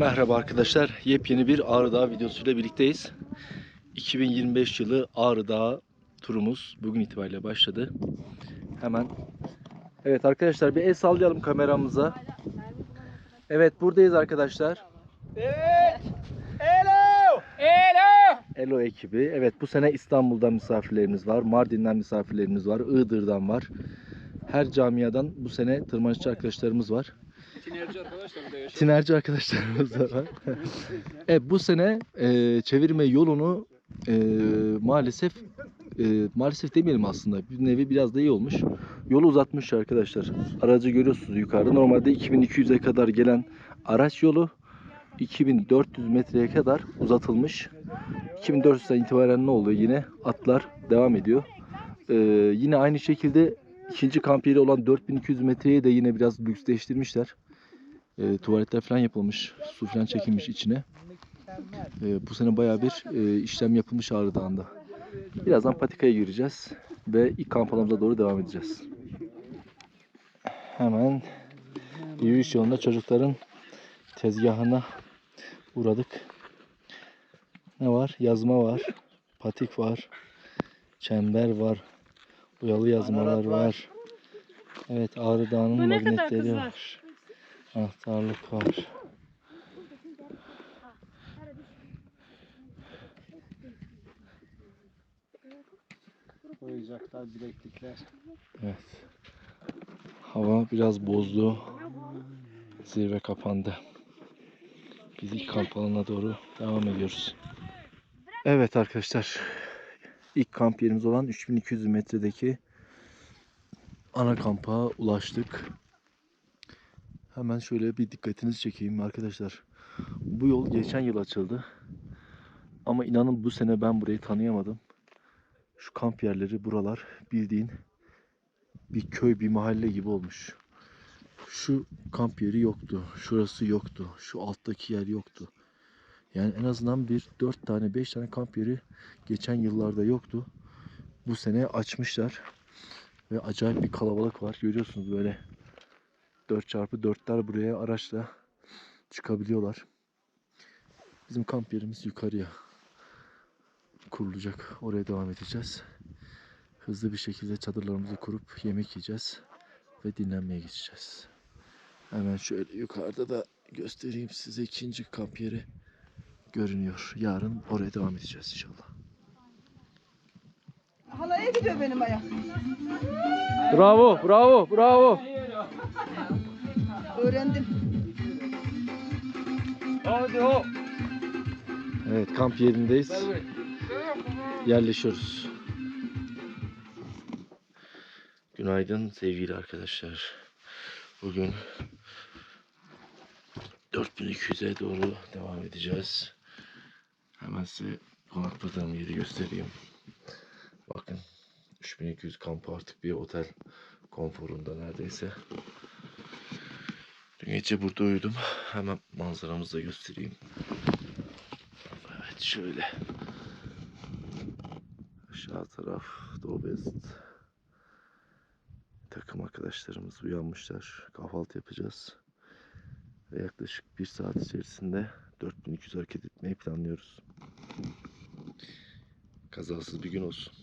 Merhaba arkadaşlar. Yepyeni bir Ağrı Dağı videosuyla birlikteyiz. 2025 yılı Ağrı Dağı turumuz bugün itibariyle başladı. Hemen. Evet arkadaşlar bir el sallayalım kameramıza. Evet buradayız arkadaşlar. Evet. Hello. Hello. Elo ekibi. Evet bu sene İstanbul'dan misafirlerimiz var. Mardin'den misafirlerimiz var. Iğdır'dan var. Her camiadan bu sene tırmanışçı arkadaşlarımız var. Tinerci arkadaşlar burada yaşıyor. Tinerci arkadaşlarımız da var. evet bu sene e, çevirme yolunu e, maalesef e, maalesef demeyelim aslında. Bir nevi biraz da iyi olmuş. Yolu uzatmış arkadaşlar. Aracı görüyorsunuz yukarıda. Normalde 2200'e kadar gelen araç yolu 2400 metreye kadar uzatılmış. 2400'den itibaren ne oluyor? Yine atlar devam ediyor. E, yine aynı şekilde ikinci kamp yeri olan 4200 metreye de yine biraz lüksleştirmişler. E, tuvaletler falan yapılmış. Su falan çekilmiş içine. E, bu sene bayağı bir e, işlem yapılmış Ağrı Dağı'nda. Birazdan patikaya gireceğiz. Ve ilk kamp alanımıza doğru devam edeceğiz. Hemen yürüyüş yolunda çocukların tezgahına uğradık. Ne var? Yazma var. Patik var. Çember var. Boyalı yazmalar var. Evet Ağrı Dağı'nın Bu ne kadar magnetleri var. Anahtarlık var. Oyuncaklar, bileklikler. Evet. Hava biraz bozdu. Zirve kapandı. Biz ilk kamp alanına doğru devam ediyoruz. Evet arkadaşlar. İlk kamp yerimiz olan 3200 metredeki ana kampa ulaştık. Hemen şöyle bir dikkatinizi çekeyim arkadaşlar. Bu yol geçen yıl açıldı. Ama inanın bu sene ben burayı tanıyamadım. Şu kamp yerleri buralar bildiğin bir köy bir mahalle gibi olmuş. Şu kamp yeri yoktu. Şurası yoktu. Şu alttaki yer yoktu. Yani en azından bir 4 tane 5 tane kamp yeri geçen yıllarda yoktu. Bu sene açmışlar. Ve acayip bir kalabalık var. Görüyorsunuz böyle 4x4'ler buraya araçla çıkabiliyorlar. Bizim kamp yerimiz yukarıya kurulacak. Oraya devam edeceğiz. Hızlı bir şekilde çadırlarımızı kurup yemek yiyeceğiz ve dinlenmeye geçeceğiz. Hemen şöyle yukarıda da göstereyim size ikinci kamp yeri görünüyor. Yarın oraya devam edeceğiz inşallah. Halaya gidiyor benim ayak. Bravo, bravo, bravo. Öğrendim. Hadi ho. Evet kamp yerindeyiz. Yerleşiyoruz. Günaydın sevgili arkadaşlar. Bugün 4200'e doğru devam edeceğiz. Hemen size konakladığım yeri göstereyim. Bakın 3200 kamp artık bir otel konforunda neredeyse. Dün gece burada uyudum. Hemen manzaramızı da göstereyim. Evet şöyle. Aşağı taraf Doğu Beyazıt. Takım arkadaşlarımız uyanmışlar. Kahvaltı yapacağız. Ve yaklaşık bir saat içerisinde 4200 hareket etmeyi planlıyoruz. Kazasız bir gün olsun.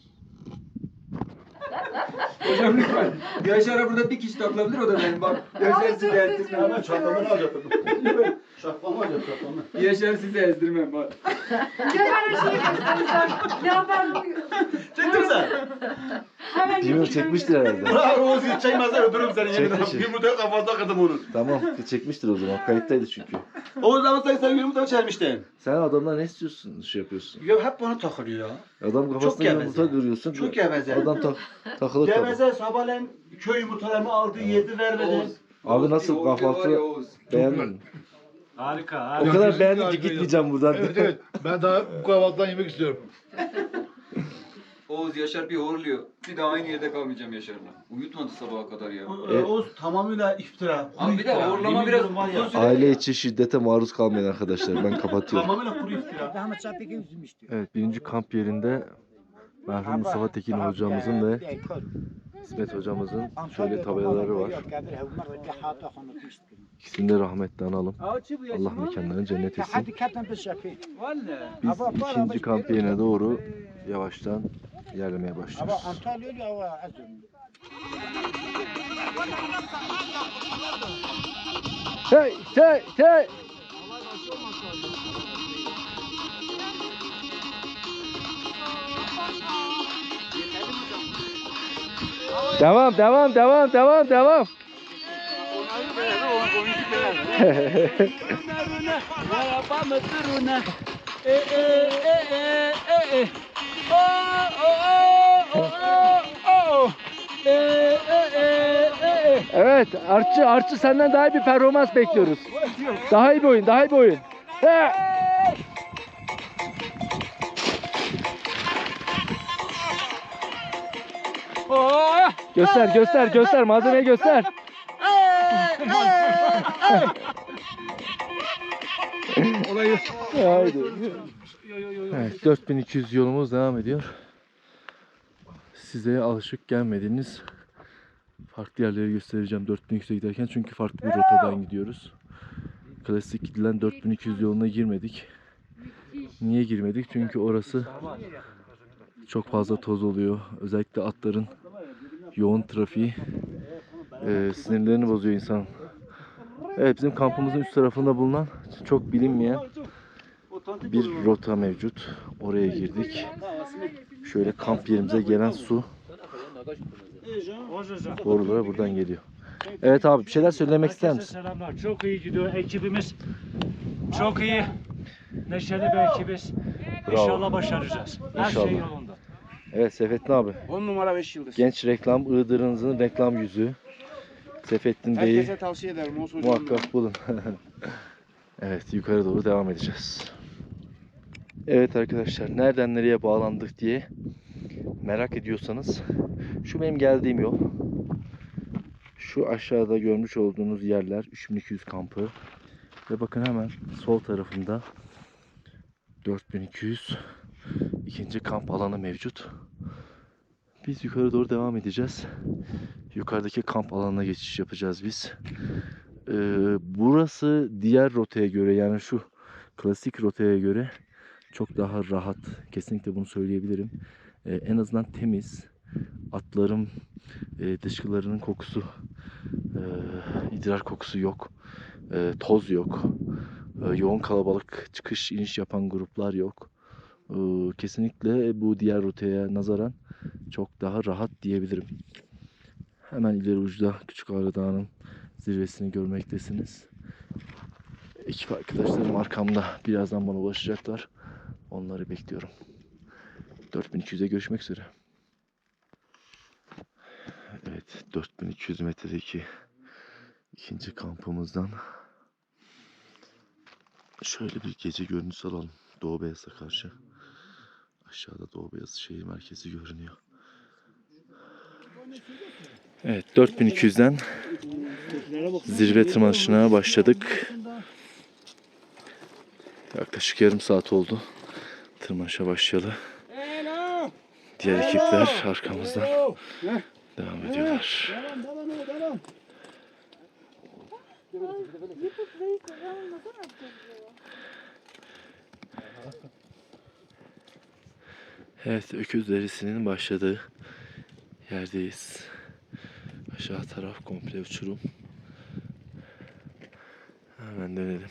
Hocam lütfen. Yaşar'a burada bir kişi takılabilir o da benim bak. Yaşar sizi ezdirmem. Hemen şapkamı alacaktım. Şapkamı alacağım şapkamı. Yaşar sizi ezdirmem bak. Gel ben şey göstereceğim. Ya ben mi sen? Hemen Junior götüreceğim. çekmiştir herhalde. Bravo Ozi çekmezsen öldürürüm seni yemin ederim. Çekmişim. Yumurtaya kafasına kırdım onun. tamam çekmiştir o zaman. Kayıttaydı çünkü. O zaman sen sen yumurta çelmiştin. Sen adamdan ne istiyorsun şey yapıyorsun? Ya hep bana takılıyor ya. Adam kafasına geveze. yumurta görüyorsun. Çok geveze. Adam tak takılır tabii. Geveze sabahleyin köy yumurtalarımı aldı yedi vermedi. Abi nasıl kahvaltı beğendin mi? Harika O kadar beğendim ki gitmeyeceğim buradan. Evet evet. Ben daha bu kahvaltıdan yemek istiyorum. Oğuz Yaşar bir horluyor. Bir daha aynı yerde kalmayacağım Yaşar'la. Uyutmadı sabaha kadar ya. E- O tamamıyla iftira. kuru Abi bir de iftira. horlama Yemin biraz ediyorum var ya. uzun süre- Aile içi şiddete maruz kalmayın arkadaşlar. Ben kapatıyorum. Tamamıyla kuru iftira. Evet birinci kamp yerinde merhum Mustafa Tekin hocamızın ve İsmet hocamızın şöyle tabelaları var. İkisini de rahmetle analım. Allah mekanlarını cennet etsin. Biz ikinci kamp yerine doğru yavaştan ilerlemeye başlıyoruz. Hey, hey, hey! Devam, devam, devam, devam, devam. Evet, Artçı, Artçı senden daha iyi bir performans bekliyoruz. Daha iyi bir oyun, daha iyi bir oyun. He! Göster, göster, göster. Malzemeyi göster. Haydi. Evet, 4200 yolumuz devam ediyor. Size alışık gelmediğiniz farklı yerleri göstereceğim 4200'e giderken çünkü farklı bir rotadan gidiyoruz. Klasik gidilen 4200 yoluna girmedik. Niye girmedik? Çünkü orası çok fazla toz oluyor. Özellikle atların yoğun trafiği e, sinirlerini bozuyor insan. Evet bizim kampımızın üst tarafında bulunan çok bilinmeyen bir rota mevcut. Oraya girdik. Şöyle kamp yerimize gelen su borulara buradan geliyor. Evet abi bir şeyler söylemek ister misin? selamlar. Çok iyi gidiyor ekibimiz. Çok iyi. Neşeli bir ekibiz. Bravo. İnşallah başaracağız. Her şey İnşallah. yolunda. Evet Sefettin abi. 10 numara 5 yıldız. Genç reklam Iğdır'ınızın reklam yüzü. Sefettin Bey'i Herkese tavsiye ederim. Olsun muhakkak bulun. evet yukarı doğru devam edeceğiz. Evet arkadaşlar nereden nereye bağlandık diye merak ediyorsanız şu benim geldiğim yol. Şu aşağıda görmüş olduğunuz yerler 3200 kampı. Ve bakın hemen sol tarafında 4200 ikinci kamp alanı mevcut. Biz yukarı doğru devam edeceğiz. Yukarıdaki kamp alanına geçiş yapacağız biz. Ee, burası diğer rotaya göre yani şu klasik rotaya göre çok daha rahat. Kesinlikle bunu söyleyebilirim. Ee, en azından temiz. Atların e, dışkılarının kokusu, e, idrar kokusu yok. E, toz yok. E, yoğun kalabalık çıkış iniş yapan gruplar yok. Kesinlikle bu diğer rotaya nazaran çok daha rahat diyebilirim. Hemen ileri uçta Küçük Ağrı Dağı'nın zirvesini görmektesiniz. Ekip arkadaşlarım arkamda birazdan bana ulaşacaklar. Onları bekliyorum. 4200'e görüşmek üzere. Evet 4200 metredeki ikinci kampımızdan şöyle bir gece görüntüsü alalım. Doğu Beyaz'a karşı. Aşağıda Doğu Beyaz şehir merkezi görünüyor. Evet 4200'den zirve tırmanışına başladık. Yaklaşık yarım saat oldu. Tırmanışa başlayalı. Diğer ekipler arkamızdan devam ediyorlar. Evet, öküz derisinin başladığı yerdeyiz. Aşağı taraf komple uçurum. Hemen dönelim.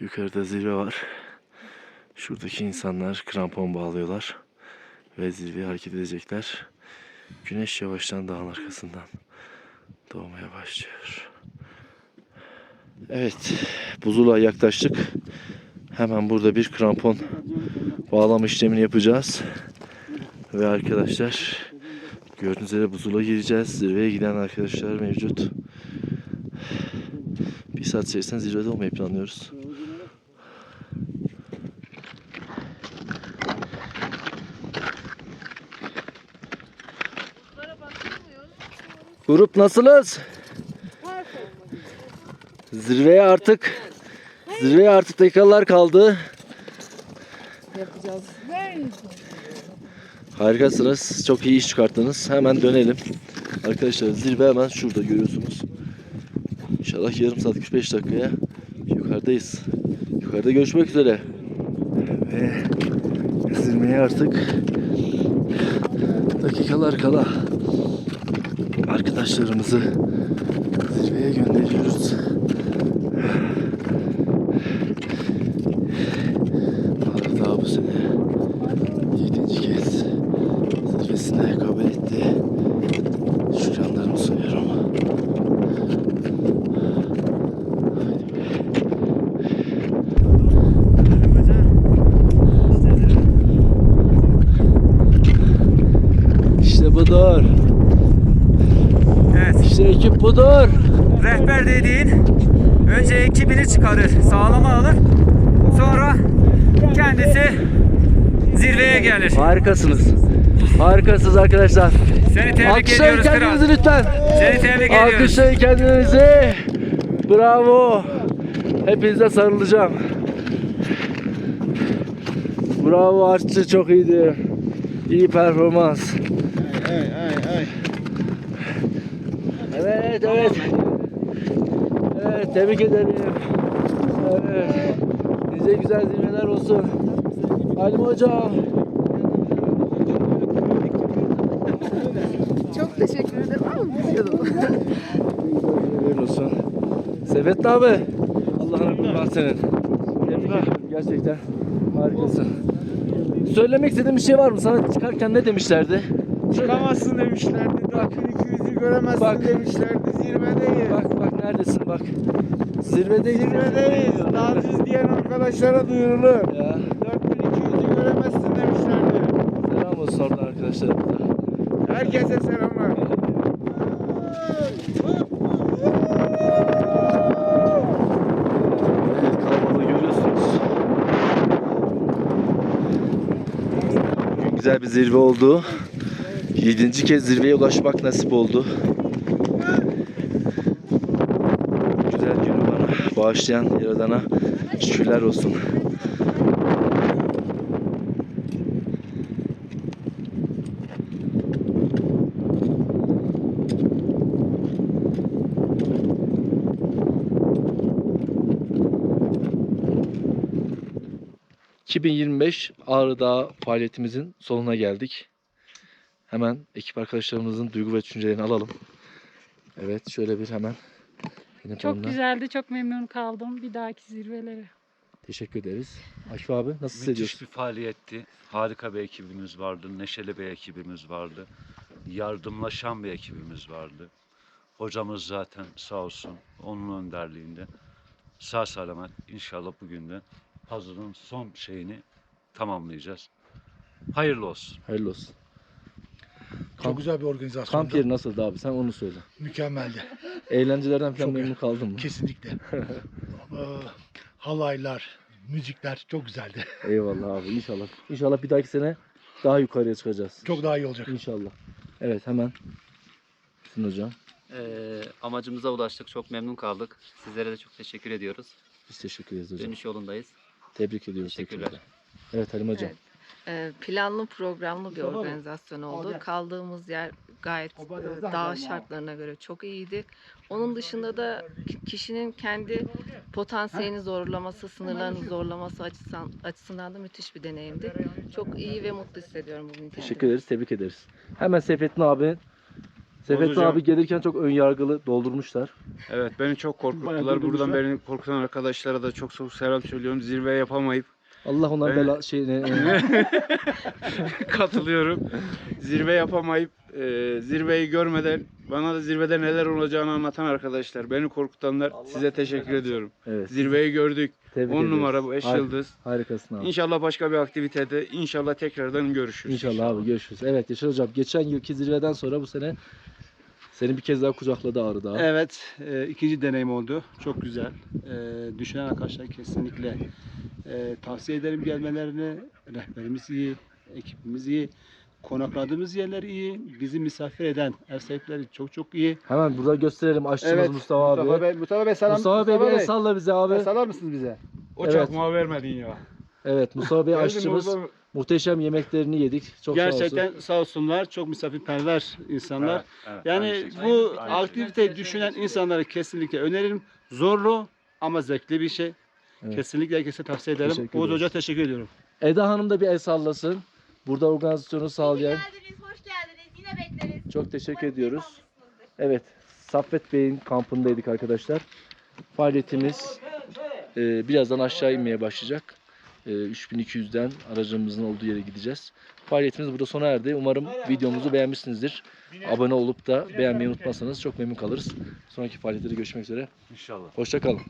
Yukarıda zirve var. Şuradaki insanlar krampon bağlıyorlar. Ve zirveye hareket edecekler. Güneş yavaştan dağın arkasından doğmaya başlıyor. Evet, buzula yaklaştık. Hemen burada bir krampon bağlama işlemini yapacağız. Ve arkadaşlar gördüğünüz üzere buzula gireceğiz. Zirveye giden arkadaşlar mevcut. Bir saat içerisinde zirvede olmayı planlıyoruz. Grup nasılız? Zirveye artık zirveye artık dakikalar kaldı. Yapacağız. Harikasınız. Çok iyi iş çıkarttınız. Hemen dönelim. Arkadaşlar zirve hemen şurada görüyorsunuz. İnşallah yarım saat 45 dakikaya yukarıdayız. Yukarıda görüşmek üzere. Ve zirveye artık dakikalar kala arkadaşlarımızı zirveye gönderiyoruz. Allah daha bu sene yedinci kez zirvesine kabul etti. Şükranlarımı sunuyorum. İşte budur. Evet. İşte ekip budur. Rehber dediğin önce ekibini çıkarır, sağlama alır. Sonra kendisi zirveye gelir. Harikasınız. Harikasınız arkadaşlar. Seni tebrik Alkışlayın ediyoruz kral. kendinizi lütfen. Seni tebrik ediyoruz. Alkışlayın kendinizi. Bravo. Hepinize sarılacağım. Bravo Artçı çok iyiydi. İyi performans. Ay ay ay. Evet evet. Evet tebrik ederim. Evet. Size güzel zirveler olsun. Halim hocam. Çok teşekkür ederim ama biliyordum. Zirveler olsun. Sefet abi. Allah'ın kurban senin. Tebrik ederim gerçekten. Harikasın. Söylemek istediğin bir şey var mı? Sana çıkarken ne demişlerdi? Çıkamazsın demişlerdi. 4200'ü göremezsin Bak. demişlerdi. Zirvedeyiz. Bak bak neredesin bak. Zirvedeyiz. Zirvedeyiz. Daha düz diyen arkadaşlara duyurulur. Ya. 4200'ü göremezsin demişlerdi. Selam olsun orada arkadaşlarımıza. Herkese selamlar. Güzel bir zirve oldu. Yedinci kez zirveye ulaşmak nasip oldu. Güzel günü bana bağışlayan Yaradan'a şükürler olsun. ...2025 Ağrı Dağı faaliyetimizin sonuna geldik. Hemen ekip arkadaşlarımızın duygu ve düşüncelerini alalım. Evet şöyle bir hemen... Zeynep Çok Hanım'la güzeldi, çok memnun kaldım. Bir dahaki zirvelere. Teşekkür ederiz. Akif abi nasıl Müthiş hissediyorsun? bir faaliyetti. Harika bir ekibimiz vardı. Neşeli bir ekibimiz vardı. Yardımlaşan bir ekibimiz vardı. Hocamız zaten sağ olsun onun önderliğinde. Sağ selamet inşallah bugün de puzzle'ın son şeyini tamamlayacağız. Hayırlı olsun. Hayırlı olsun. Çok Kamp, güzel bir organizasyon. kamp yeri nasıldı abi? Sen onu söyle. Mükemmeldi. Eğlencelerden falan Çok memnun kaldın mı? Kesinlikle. Ee, halaylar, müzikler çok güzeldi. Eyvallah abi inşallah. İnşallah bir dahaki sene daha yukarıya çıkacağız. Çok daha iyi olacak. İnşallah. Evet hemen. Hocam. Ee, amacımıza ulaştık. Çok memnun kaldık. Sizlere de çok teşekkür ediyoruz. Biz teşekkür ederiz hocam. Dönüş yolundayız. Tebrik ediyoruz. Teşekkürler. tekrardan. Evet Halim hocam. Evet. Ee, planlı programlı bir organizasyon oldu. Kaldığımız yer gayet e, dağ şartlarına göre çok iyiydi. Onun dışında da ki- kişinin kendi potansiyelini zorlaması, sınırlarını zorlaması açısından, açısından da müthiş bir deneyimdi. Çok iyi ve mutlu hissediyorum bugün kendimi. Teşekkür ederiz. Tebrik ederiz. Hemen Seyfettin abi. Seyfettin hocam. abi gelirken çok ön yargılı doldurmuşlar. Evet beni çok korkuttular. Buradan beni korkutan arkadaşlara da çok çok selam söylüyorum. Zirve yapamayıp Allah onların bela şeyini katılıyorum. Zirve yapamayıp e, zirveyi görmeden bana da zirvede neler olacağını anlatan arkadaşlar. Beni korkutanlar size teşekkür ediyorum. evet. Zirveyi gördük. Tebrik 10 ediyoruz. numara 5 Har- yıldız. Harikasın abi. İnşallah başka bir aktivitede inşallah tekrardan görüşürüz. İnşallah abi görüşürüz. Evet Yaşar hocam geçen yılki zirveden sonra bu sene seni bir kez daha kucakladı Ağrı Dağı. Evet, e, ikinci deneyim oldu. Çok güzel. E, düşünen arkadaşlar kesinlikle e, tavsiye ederim gelmelerini. Rehberimiz iyi, ekibimiz iyi. Konakladığımız yerler iyi. Bizi misafir eden ev sahipleri çok çok iyi. Hemen burada gösterelim aşçımız Evet, Mustafa abi. Mustafa Bey, Mustafa Bey selam. Mustafa Bey bir el salla bize abi. Salar mısınız bize? O Evet. çakmağı vermedin ya. Evet Mustafa Bey Geldim aşçımız orada- muhteşem yemeklerini yedik. Çok sağ olsun. Gerçekten sağ olsunlar. Çok misafirperver insanlar. Evet, evet, Yani aynı şekilde. bu Aynı şekilde. aktiviteyi düşünen insanlara kesinlikle öneririm. Zorlu ama zevkli bir şey. Evet. Kesinlikle herkese tavsiye ederim. Teşekkür Oğuz. Hoca teşekkür ediyorum. Eda Hanım da bir el sallasın. Burada organizasyonu sağlayan. geldiniz, hoş geldiniz. Yine bekleriz. Çok teşekkür Umarım ediyoruz. Evet, Saffet Bey'in kampındaydık arkadaşlar. Faaliyetimiz e, birazdan aşağı inmeye başlayacak. E, 3200'den aracımızın olduğu yere gideceğiz. Faaliyetimiz burada sona erdi. Umarım videomuzu beğenmişsinizdir. Abone olup da beğenmeyi unutmazsanız çok memnun kalırız. Sonraki faaliyetlerde görüşmek üzere. İnşallah. Hoşça kalın.